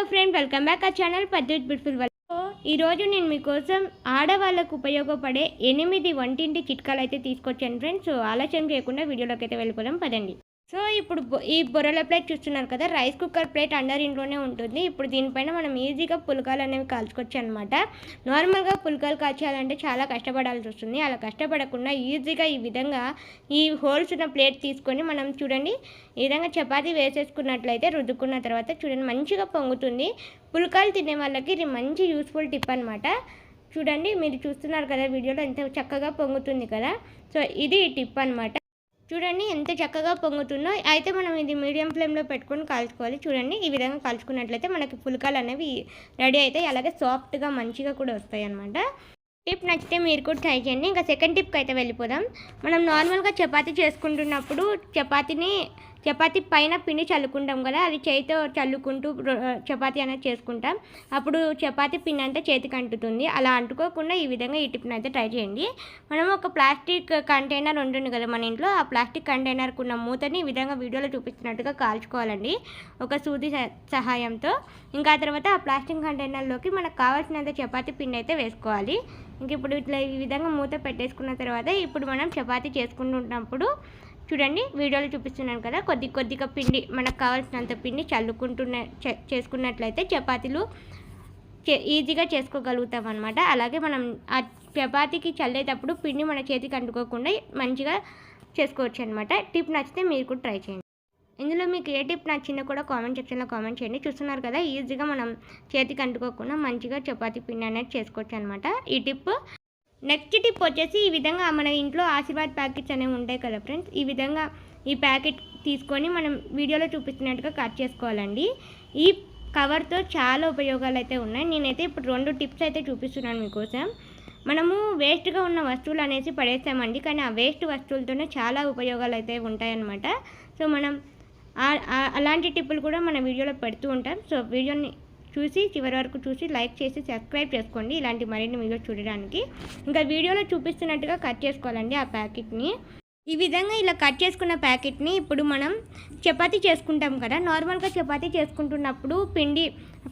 Hello friend welcome back ఆ channel పద్ధతి beautiful వల్ల ఈరోజు నేను మీకోసం ఆడవాళ్ళకు ఉపయోగపడే ఎనిమిది వంటింటి చిట్కాలు అయితే తీసుకొచ్చాను ఫ్రెండ్స్ సో ఆలస్యం చేయకుండా వీడియోలోకి అయితే వెళ్ళిపోదాం పదండి. సో ఇప్పుడు ఈ బొర్రెల ప్లేట్ చూస్తున్నారు కదా రైస్ కుక్కర్ ప్లేట్ అండర్ ఇంట్లోనే ఉంటుంది. ఇప్పుడు దీనిపైన మనం ఈజీగా పుల్కాలు అనేవి కాల్చుకోవచ్చు అనమాట నార్మల్గా పుల్కాలు కాల్చాలంటే చాలా కష్టపడాల్సి వస్తుంది. అలా కష్టపడకుండా ఈజీగా ఈ విధంగా ఈ హోల్స్ ఉన్న ప్లేట్ తీసుకొని మనం చూడండి ఈ విధంగా చపాతీ వేసేసుకున్నట్లయితే రుద్దుకున్న తర్వాత చూడండి మంచిగా పొంగుతుంది. పుల్కాలు తినే వాళ్ళకి ఇది మంచి యూస్ఫుల్ టిప్ అనమాట చూడండి మీరు చూస్తున్నారు కదా వీడియోలో ఎంత చక్కగా పొంగుతుంది కదా. సో ఇది టిప్ అనమాట చూడండి ఎంత చక్కగా పొంగుతుందో. అయితే మనం ఇది మీడియం ఫ్లేమ్లో పెట్టుకొని కాల్చుకోవాలి. చూడండి ఈ విధంగా కాల్చుకున్నట్లయితే మనకి పులకాలు అనేవి రెడీ అవుతాయి. అలాగే సాఫ్ట్గా మంచిగా కూడా వస్తాయి అన్నమాట. టిప్ నచ్చితే మీరు కూడా ట్రై చేయండి. ఇంకా సెకండ్ టిప్కి అయితే వెళ్ళిపోదాం. మనం నార్మల్గా చపాతీ చేసుకుంటున్నప్పుడు చపాతీని చపాతీ పైన పిండి చల్లుకుంటాం కదా అది చేతితో చల్లుకుంటూ రొ- చపాతీ అనేది చేసుకుంటాం. అప్పుడు చపాతీ పిండి అంతా చేతికి అంటుతుంది. అలా అంటుకోకుండా ఈ విధంగా ఈ టిప్ని అయితే ట్రై చేయండి. మనం ఒక ప్లాస్టిక్ కంటైనర్ ఉంటుంది కదా మన ఇంట్లో ఆ ప్లాస్టిక్ కంటైనర్కు ఉన్న మూతని ఈ విధంగా వీడియోలో చూపించినట్టుగా కాల్చుకోవాలండి ఒక సూది సహ- సహాయంతో. ఇంకా తర్వాత ఆ ప్లాస్టిక్ కంటైనర్లోకి మనకు కావాల్సినంత చపాతీ పిండి అయితే వేసుకోవాలి. ఇంక ఇప్పుడు ఇట్లా ఈ విధంగా మూత పెట్టేసుకున్న తర్వాత ఇప్పుడు మనం చపాతీ చేసుకుంటున్నప్పుడు చూడండి వీడియోలో చూపిస్తున్నాను కదా కొద్ది కొద్దిగా పిండి మనకు కావాల్సినంత పిండి చల్లుకుంటున్న చేసుకున్నట్లయితే చపాతీలు చే- ఈజీగా చేసుకోగలుగుతాం అనమాట అలాగే మనం ఆ చపాతీకి చల్లేటప్పుడు పిండి మన చేతికి అంటుకోకుండా మంచిగా చేసుకోవచ్చు అనమాట టిప్ నచ్చితే మీరు కూడా ట్రై చేయండి. ఇందులో మీకు ఏ టిప్ నచ్చిందో కూడా కామెంట్ సెక్షన్లో కామెంట్ చేయండి. చూస్తున్నారు కదా ఈజీగా మనం చేతికి అంటుకోకుండా మంచిగా చపాతీ పిండి అనేది చేసుకోవచ్చు అనమాట ఈ టిప్ నెక్స్ట్ టిప్ వచ్చేసి ఈ విధంగా మన ఇంట్లో ఆశీర్వాద్ ప్యాకెట్స్ అనేవి ఉంటాయి కదా ఫ్రెండ్స్ ఈ విధంగా ఈ ప్యాకెట్ తీసుకొని మనం వీడియోలో చూపిస్తున్నట్టుగా కట్ చేసుకోవాలండి. ఈ కవర్తో చాలా ఉపయోగాలు అయితే ఉన్నాయి. నేనైతే ఇప్పుడు రెండు టిప్స్ అయితే చూపిస్తున్నాను మీకోసం. మనము వేస్ట్గా ఉన్న వస్తువులు అనేసి పడేస్తామండి కానీ ఆ వేస్ట్ వస్తువులతోనే చాలా ఉపయోగాలు అయితే ఉంటాయన్నమాట. సో మనం అలాంటి టిప్పులు కూడా మన వీడియోలో పెడుతూ ఉంటాం. సో వీడియోని చూసి చివరి వరకు చూసి లైక్ చేసి సబ్స్క్రైబ్ చేసుకోండి. ఇలాంటి మరిన్ని వీడియోస్ చూడడానికి ఇంకా వీడియోలో చూపిస్తున్నట్టుగా కట్ చేసుకోవాలండి ఆ ప్యాకెట్ని. ఈ విధంగా ఇలా కట్ చేసుకున్న ప్యాకెట్ని ఇప్పుడు మనం చపాతీ చేసుకుంటాం కదా. నార్మల్గా చపాతి చేసుకుంటున్నప్పుడు పిండి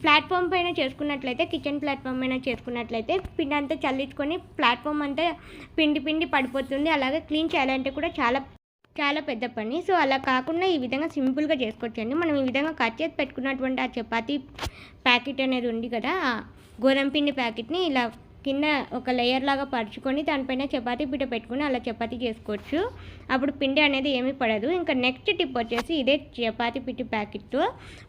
ప్లాట్ఫామ్ పైన చేసుకున్నట్లయితే కిచెన్ ప్లాట్ఫామ్ పైన చేసుకున్నట్లయితే పిండి అంతా చల్లించుకొని ప్లాట్ఫామ్ అంతా పిండి పిండి పడిపోతుంది. అలాగే క్లీన్ చేయాలంటే కూడా చాలా చాలా పెద్ద పని. సో అలా కాకుండా ఈ విధంగా సింపుల్గా చేసుకోవచ్చండి. మనం ఈ విధంగా కట్ చేసి పెట్టుకున్నటువంటి ఆ చపాతీ ప్యాకెట్ అనేది ఉంది కదా ఆ గోధుమ పిండి ప్యాకెట్ని ఇలా కింద ఒక లేయర్ లాగా పరుచుకొని దానిపైన చపాతీ పిట్ట పెట్టుకుని అలా చపాతీ చేసుకోవచ్చు. అప్పుడు పిండి అనేది ఏమీ పడదు. ఇంకా నెక్స్ట్ టిప్ వచ్చేసి ఇదే చపాతీ పిట్టి ప్యాకెట్తో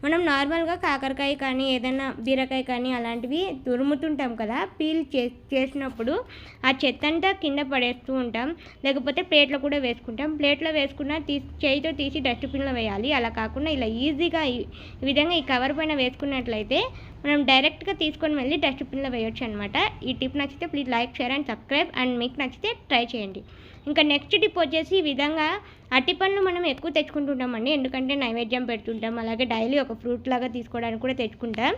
మనం నార్మల్గా కాకరకాయ కానీ ఏదైనా బీరకాయ కానీ అలాంటివి తురుముతుంటాం కదా పీల్ చే చేసినప్పుడు ఆ చెత్త అంతా కింద పడేస్తూ ఉంటాం. లేకపోతే ప్లేట్లో కూడా వేసుకుంటాం. ప్లేట్లో వేసుకున్న తీసి చేయితో తీసి డస్ట్బిన్లో వేయాలి. అలా కాకుండా ఇలా ఈజీగా ఈ విధంగా ఈ కవర్ పైన వేసుకున్నట్లయితే మనం డైరెక్ట్గా తీసుకొని వెళ్ళి డస్ట్బిన్లో వేయొచ్చు అనమాట ఈ టిప్ నచ్చితే please like share and subscribe and మీకు నచ్చితే ట్రై చేయండి. ఇంకా నెక్స్ట్ టిప్ వచ్చేసి ఈ విధంగా అట్టి పండ్లు మనం ఎక్కువ తెచ్చుకుంటుంటామండి ఎందుకంటే నైవేద్యం పెడుతుంటాం అలాగే డైలీ ఒక ఫ్రూట్ లాగా తీసుకోవడానికి కూడా తెచ్చుకుంటాం.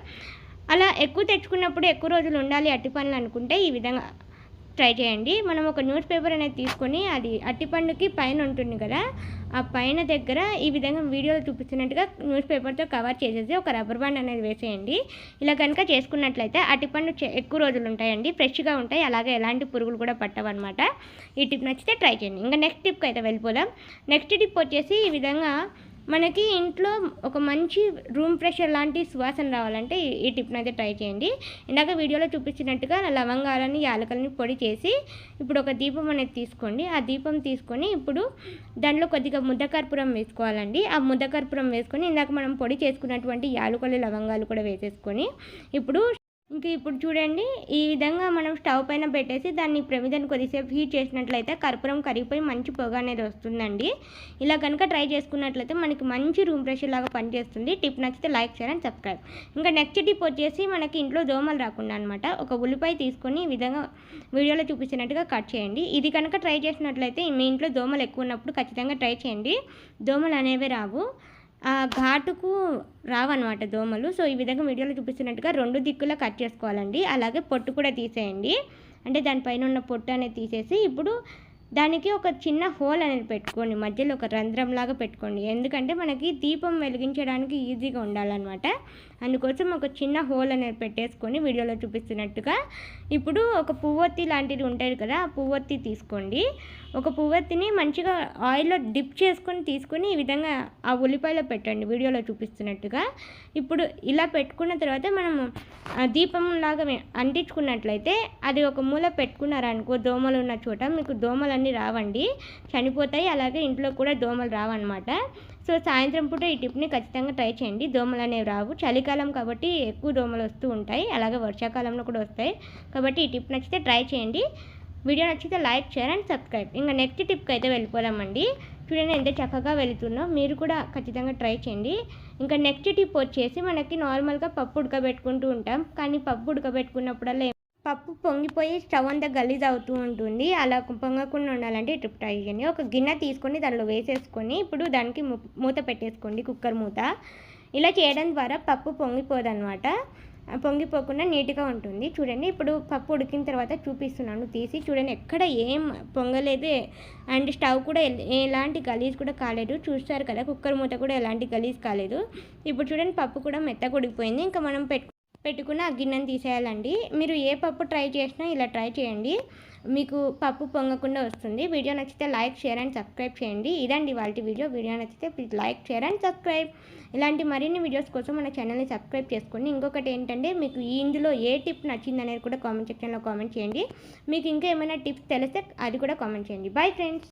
అలా ఎక్కువ తెచ్చుకున్నప్పుడు ఎక్కువ రోజులు ఉండాలి అట్టి పండ్లు అనుకుంటే ఈ విధంగా ట్రై చేయండి. మనం ఒక న్యూస్ పేపర్ అనేది తీసుకొని అది అట్టిపండుకి పైన ఉంటుంది కదా ఆ పైన దగ్గర ఈ విధంగా వీడియోలో చూపిస్తున్నట్టుగా న్యూస్ పేపర్తో కవర్ చేసేసి ఒక రబ్బర్ బ్యాండ్ అనేది వేసేయండి. ఇలా కనుక చేసుకున్నట్లయితే అట్టిపండు ఎక్కువ రోజులు ఉంటాయండి. ఫ్రెష్గా ఉంటాయి. అలాగే ఎలాంటి పురుగులు కూడా పట్టవన్నమాట. ఈ టిప్ నచ్చితే ట్రై చేయండి. ఇంకా నెక్స్ట్ టిప్కి అయితే వెళ్ళిపోదాం. నెక్స్ట్ టిప్ వచ్చేసి ఈ విధంగా మనకి ఇంట్లో ఒక మంచి రూమ్ ఫ్రెషర్ లాంటి సువాసన రావాలంటే ఈ- టిప్ని అయితే ట్రై చేయండి. ఇందాక వీడియోలో చూపించినట్టుగా లవంగాలని యాలకలని పొడి చేసి ఇప్పుడు ఒక దీపం అనేది తీసుకోండి. ఆ దీపం తీసుకొని ఇప్పుడు దాంట్లో కొద్దిగా ముద్ద కర్పూరం వేసుకోవాలండి. ఆ ముద్ద కర్పూరం వేసుకొని ఇందాక మనం పొడి చేసుకున్నటువంటి యాలకులు లవంగాలు కూడా వేసేసుకొని ఇప్పుడు ఇంకా ఇప్పుడు చూడండి ఈ విధంగా మనం స్టవ్ పైన పెట్టేసి దాన్ని ప్రమిదని కొద్దిసేపు హీట్ చేసినట్లయితే కర్పూరం కరిగిపోయి మంచి పొగ అనేది వస్తుందండి. ఇలా కనుక ట్రై చేసుకున్నట్లయితే మనకి మంచి రూమ్ ప్రెషర్ లాగా పనిచేస్తుంది. టిప్ నచ్చితే లైక్ షేర్ అండ్ సబ్స్క్రైబ్. ఇంకా నెక్స్ట్ టిప్ వచ్చేసి మనకి ఇంట్లో దోమలు రాకుండా అనమాట ఒక ఉల్లిపాయ తీసుకొని ఈ విధంగా వీడియోలో చూపించినట్టుగా కట్ చేయండి. ఇది కనుక ట్రై చేసినట్లయితే మీ ఇంట్లో దోమలు ఎక్కువ ఉన్నప్పుడు ఖచ్చితంగా ట్రై చేయండి. దోమలు అనేవి రావు. ఘాటుకు రావన్నమాట దోమలు. సో ఈ విధంగా వీడియోలో చూపిస్తున్నట్టుగా రెండు దిక్కులా కట్ చేసుకోవాలండి. అలాగే పొట్టు కూడా తీసేయండి. అంటే దానిపైన ఉన్న పొట్టు అనేది తీసేసి ఇప్పుడు దానికి ఒక చిన్న హోల్ అనేది పెట్టుకోండి. మధ్యలో ఒక రంధ్రంలాగా పెట్టుకోండి. ఎందుకంటే మనకి దీపం వెలిగించడానికి ఈజీగా ఉండాలన్నమాట. అందుకోసం ఒక చిన్న హోల్ అనేది పెట్టేసుకొని వీడియోలో చూపిస్తున్నట్టుగా ఇప్పుడు ఒక పువ్వొత్తి లాంటిది ఉంటుంది కదా ఆ పువ్వొత్తి తీసుకోండి. ఒక పువ్వొత్తిని మంచిగా ఆయిల్లో డిప్ చేసుకొని తీసుకొని ఈ విధంగా ఆ ఉల్లిపాయలో పెట్టండి. వీడియోలో చూపిస్తున్నట్టుగా ఇప్పుడు ఇలా పెట్టుకున్న తర్వాత మనము దీపంలాగా దీపం లాగా అంటించుకున్నట్లయితే అది ఒక మూల పెట్టుకున్నారనుకో దోమలు ఉన్న చోట మీకు దోమలు దోమలన్నీ రావండి. చనిపోతాయి. అలాగే ఇంట్లో కూడా దోమలు రావన్నమాట. సో సాయంత్రం పూట ఈ టిప్ని ఖచ్చితంగా ట్రై చేయండి. దోమలు అనేవి రావు. చలికాలం కాబట్టి ఎక్కువ దోమలు వస్తూ ఉంటాయి. అలాగే వర్షాకాలంలో కూడా వస్తాయి. కాబట్టి ఈ టిప్ నచ్చితే ట్రై చేయండి. వీడియో నచ్చితే లైక్ షేర్ అండ్ సబ్స్క్రైబ్. ఇంకా నెక్స్ట్ టిప్కి అయితే వెళ్ళిపోదామండి. చూడండి ఎంత చక్కగా వెళుతుందో మీరు కూడా ఖచ్చితంగా ట్రై చేయండి. ఇంకా నెక్స్ట్ టిప్ వచ్చేసి మనకి నార్మల్గా పప్పు ఉడకబెట్టుకుంటూ ఉంటాం. కానీ పప్పు ఉడకబెట్టుకున్నప్పుడల్లా పప్పు పొంగిపోయి స్టవ్ అంతా గలీజ్ అవుతూ ఉంటుంది. అలా పొంగకుండా ఉండాలంటే ట్రిప్ ట్రై చేయండి. ఒక గిన్నె తీసుకొని దానిలో వేసేసుకొని ఇప్పుడు దానికి మూత పెట్టేసుకోండి కుక్కర్ మూత. ఇలా చేయడం ద్వారా పప్పు పొంగిపోదన్నమాట. పొంగిపోకుండా నీట్గా ఉంటుంది. చూడండి ఇప్పుడు పప్పు ఉడికిన తర్వాత చూపిస్తున్నాను. తీసి చూడండి ఎక్కడ ఏం పొంగలేదు. అండ్ స్టవ్ కూడా ఎలాంటి గలీజ్ కూడా కాలేదు. చూస్తారు కదా కుక్కర్ మూత కూడా ఎలాంటి గలీజ్ కాలేదు. ఇప్పుడు చూడండి పప్పు కూడా మెత్తగా ఉడికిపోయింది. ఇంకా మనం పెట్టు పెట్టుకున్న ఆ గిన్నెను తీసేయాలండి. మీరు ఏ పప్పు ట్రై చేసినా ఇలా ట్రై చేయండి. మీకు పప్పు పొంగకుండా వస్తుంది. వీడియో నచ్చితే లైక్ షేర్ అండ్ సబ్స్క్రైబ్ చేయండి. ఇదండి వాళ్ళ వీడియో. వీడియో నచ్చితే please like share and subscribe. ఇలాంటి మరిన్ని వీడియోస్ కోసం మన ఛానల్ని సబ్స్క్రైబ్ చేసుకోండి ఇంకొకటి ఏంటంటే మీకు ఇందులో ఏ టిప్ నచ్చింది అనేది కూడా కామెంట్ సెక్షన్లో కామెంట్ చేయండి. మీకు ఇంకా ఏమైనా టిప్స్ తెలిస్తే అది కూడా కామెంట్ చేయండి. Bye friends.